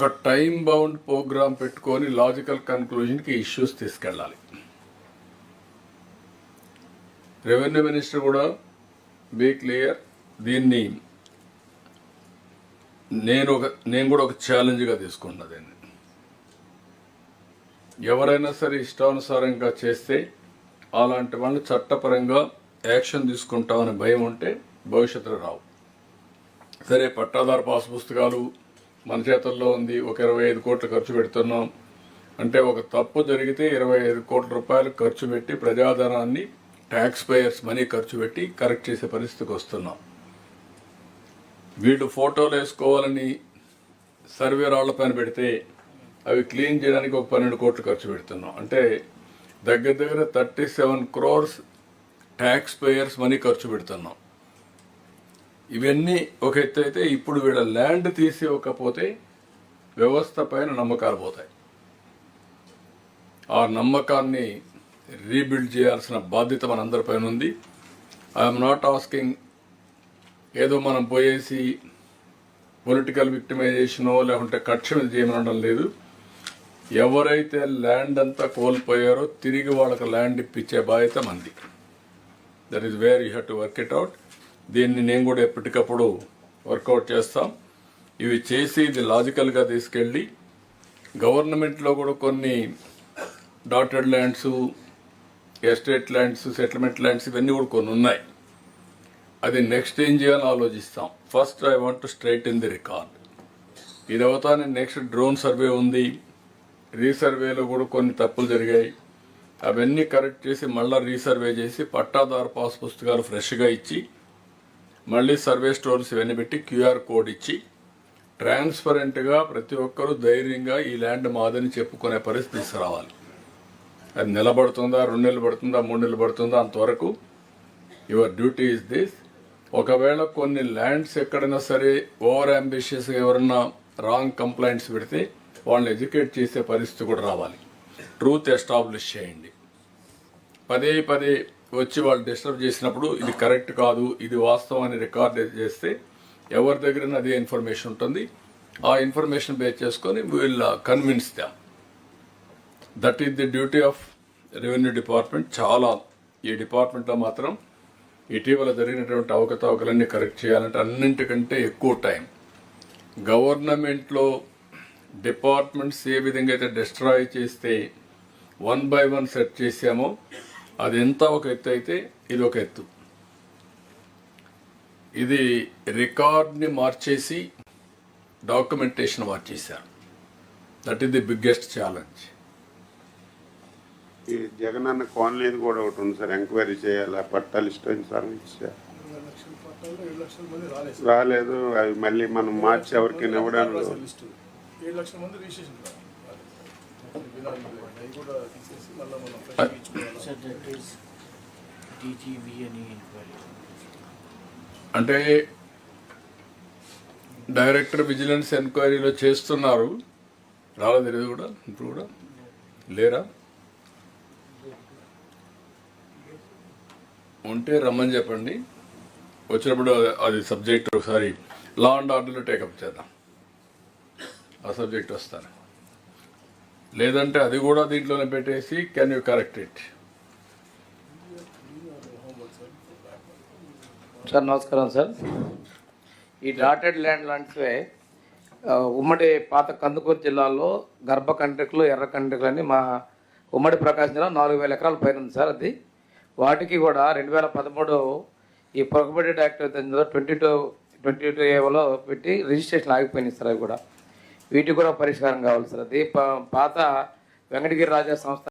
ఒక time bound programme పెట్టుకొని logical కన్క్లూజన్కి ఇష్యూస్ తీసుకెళ్ళాలి. రెవెన్యూ మినిస్టర్ కూడా బీ క్లియర్ దీన్ని నేను ఒక నేను కూడా ఒక ఛాలెంజ్గా తీసుకున్నా దీన్ని. ఎవరైనా సరే ఇష్టానుసారంగా చేస్తే అలాంటి వాళ్ళు చట్టపరంగా యాక్షన్ తీసుకుంటామనే భయం ఉంటే భవిష్యత్తులో రావు. సరే పట్టాదారు పాస్ పుస్తకాలు మన చేతుల్లో ఉంది. ఒక ఇరవై ఐదు కోట్లు ఖర్చు పెడుతున్నాం. అంటే ఒక తప్పు జరిగితే ఇరవై ఐదు కోట్ల రూపాయలు ఖర్చు పెట్టి ప్రజాధనాన్ని ట్యాక్స్ పేయర్స్ మనీ ఖర్చు పెట్టి కరెక్ట్ చేసే పరిస్థితికి వస్తున్నాం. వీళ్ళు ఫోటోలు వేసుకోవాలని సర్వే రాళ్ళ పైన పెడితే అవి క్లీన్ చేయడానికి ఒక పన్నెండు కోట్లు ఖర్చు పెడుతున్నాం. అంటే దగ్గర దగ్గర thirty seven crores tax payers money ఖర్చు పెడుతున్నాం. ఇవన్నీ ఒక ఎత్తు అయితే ఇప్పుడు వీళ్ళ ల్యాండ్ తీసివ్వకపోతే వ్యవస్థ పైన నమ్మకాలు పోతాయి. ఆ నమ్మకాన్ని రీబిల్డ్ చేయాల్సిన బాధ్యత మనందరిపైన ఉంది. ఐఎమ్ నాట్ ఆస్కింగ్ ఏదో మనం పోయేసి పొలిటికల్ విక్టిమైజేషనో లేకుంటే కక్ష చేయమనడం లేదు. ఎవరైతే ల్యాండ్ అంతా కోల్పోయారో తిరిగి వాళ్ళకి ల్యాండ్ ఇప్పించే బాధ్యత మంది. That is where you have to work it out దీన్ని నేను కూడా ఎప్పటికప్పుడు వర్కౌట్ చేస్తాం. ఇవి చేసి ఇది లాజికల్గా తీసుకెళ్ళి గవర్నమెంట్లో కూడా కొన్ని dotted lands estate lands settlement lands ఇవన్నీ కూడా కొన్ని ఉన్నాయి. అది నెక్స్ట్ ఏం చేయాలని ఆలోచిస్తాం. First I want to straighten the record. ఇది అవుతానే నెక్స్ట్ డ్రోన్ సర్వే ఉంది. రీసర్వేలో కూడా కొన్ని తప్పులు జరిగాయి. అవన్నీ కరెక్ట్ చేసి మళ్ళీ రీసర్వే చేసి పట్టాదారు పాస్ పుస్తకాలు ఫ్రెష్గా ఇచ్చి మళ్ళీ సర్వే స్టోర్స్ ఇవన్నీ పెట్టి క్యూఆర్ కోడ్ ఇచ్చి ట్రాన్స్పరెంట్గా ప్రతి ఒక్కరూ ధైర్యంగా ఈ ల్యాండ్ మాదని చెప్పుకునే పరిస్థితి తీసుకురావాలి. అది నిలబడుతుందా రెండు నెలలు పడుతుందా మూడు నెలలు పడుతుందా అంతవరకు యువర్ డ్యూటీ ఇస్ దిస్. ఒకవేళ కొన్ని ల్యాండ్స్ ఎక్కడైనా సరే ఓవర్ అంబిషియస్గా ఎవరన్నా రాంగ్ కంప్లైంట్స్ పెడితే వాళ్ళని ఎడ్యుకేట్ చేసే పరిస్థితి కూడా రావాలి. ట్రూత్ ఎస్టాబ్లిష్ చేయండి. పదే పదే వచ్చి వాళ్ళు డిస్టర్బ్ చేసినప్పుడు ఇది కరెక్ట్ కాదు ఇది వాస్తవాన్ని రికార్డ్ చేస్తే ఎవరి దగ్గర అదే ఇన్ఫర్మేషన్ ఉంటుంది. ఆ ఇన్ఫర్మేషన్ బేస్ చేసుకొని వీళ్ళ convince the that is the duty of revenue department చాలా ఈ డిపార్ట్మెంట్లో మాత్రం ఇటీవల జరిగినటువంటి అవకతవకలన్నీ కరెక్ట్ చేయాలంటే అన్నింటికంటే ఎక్కువ టైం గవర్నమెంట్లో డిపార్ట్మెంట్స్ ఏ విధంగా అయితే డిస్ట్రాయ్ చేస్తే వన్ బై వన్ సెట్ చేసామో అది ఎంత ఒక ఎత్తు అయితే ఇది ఒక ఎత్తు. ఇది రికార్డ్ని మార్చేసి డాక్యుమెంటేషన్ మార్చేశారు. That is the biggest challenge ఈ జగనన్న కాలనీది కూడా ఒకటి ఉంది సార్ ఎంక్వైరీ చేయాలా? పట్టాలు ఇష్టం సార్. రాలేదు. అవి మళ్ళీ మనం మార్చి ఎవరికైనా ఇవ్వడానికి అంటే డైరెక్టర్ విజిలెన్స్ ఎంక్వైరీలో చేస్తున్నారు. రాలేదు ఇది కూడా? ఇప్పుడు కూడా? లేరా? ఉంటే రమ్మని చెప్పండి. వచ్చినప్పుడు అది సబ్జెక్ట్ ఒకసారి లా అండ్ ఆర్డర్లో టేకప్ చేద్దాం. ఆ సబ్జెక్ట్ వస్తాను. లేదంటే అది కూడా దీంట్లోనే పెట్టేసి can you correct it sir నమస్కారం సార్. ఈ డాటెడ్ ల్యాండ్ లాంటివే ఉమ్మడి పాత కందుకూరు జిల్లాలో గర్భ కండ్రికలు ఎర్ర కండ్రికలు అని మా ఉమ్మడి ప్రకాశం జిల్లా నాలుగు వేల ఎకరాల పైన ఉంది సార్ అది. వాటికి కూడా రెండు వేల పదమూడు ఈ prohibited act twenty two twenty two ఏవలో పెట్టి రిజిస్ట్రేషన్ ఆగిపోయినాయి సార్ అవి కూడా. వీటికి కూడా పరిష్కారం కావాలి సార్. అది పాత వెంకటగిరి రాజా సంస్థ